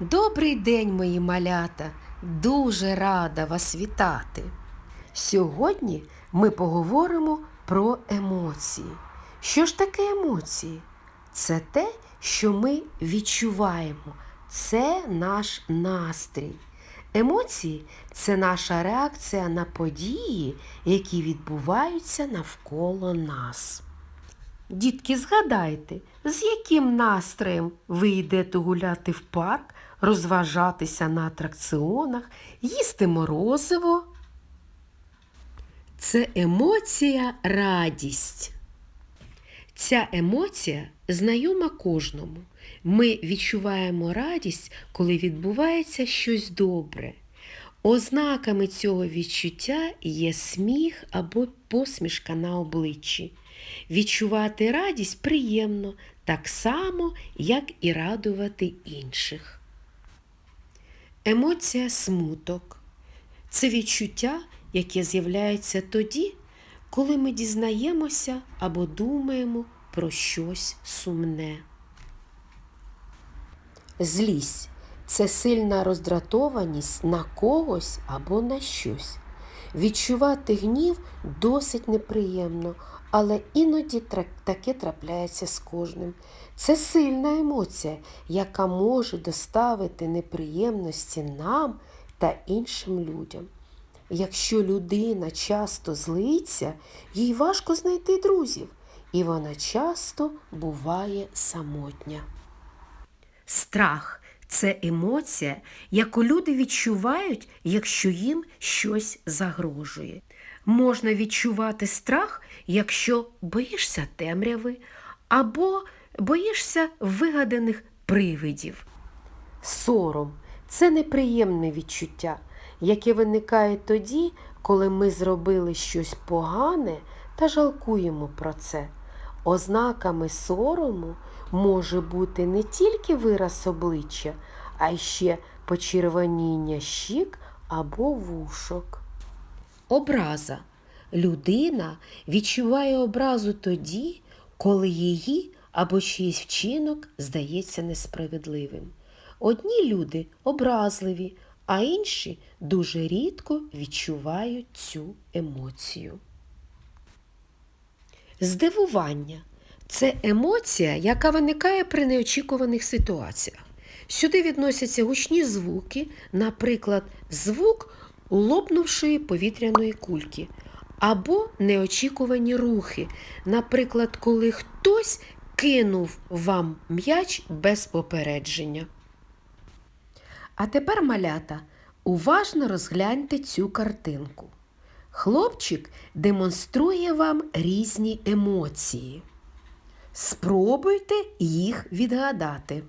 Добрий день, мої малята! Дуже рада вас вітати. Сьогодні ми поговоримо про емоції. Що ж таке емоції? Це те, що ми відчуваємо. Це наш настрій. Емоції це наша реакція на події, які відбуваються навколо нас. Дітки, згадайте, з яким настроєм ви йдете гуляти в парк, розважатися на атракціонах, їсти морозиво? Це емоція радість. Ця емоція знайома кожному. Ми відчуваємо радість, коли відбувається щось добре. Ознаками цього відчуття є сміх або посмішка на обличчі. Відчувати радість приємно, так само, як і радувати інших. Емоція смуток це відчуття, яке з'являється тоді, коли ми дізнаємося або думаємо про щось сумне. Злість це сильна роздратованість на когось або на щось. Відчувати гнів досить неприємно, але іноді таке трапляється з кожним. Це сильна емоція, яка може доставити неприємності нам та іншим людям. Якщо людина часто злиться, їй важко знайти друзів, і вона часто буває самотня. Страх це емоція, яку люди відчувають, якщо їм щось загрожує. Можна відчувати страх, якщо боїшся темряви або боїшся вигаданих привидів. Сором це неприємне відчуття, яке виникає тоді, коли ми зробили щось погане та жалкуємо про це. Ознаками сорому може бути не тільки вираз обличчя, а ще почервоніння щік або вушок. Образа. Людина відчуває образу тоді, коли її або чийсь вчинок здається несправедливим. Одні люди образливі, а інші дуже рідко відчувають цю емоцію. Здивування це емоція, яка виникає при неочікуваних ситуаціях. Сюди відносяться гучні звуки, наприклад, звук лопнувшої повітряної кульки, або неочікувані рухи, наприклад, коли хтось кинув вам м'яч без попередження. А тепер, малята, уважно розгляньте цю картинку. Хлопчик демонструє вам різні емоції. Спробуйте їх відгадати.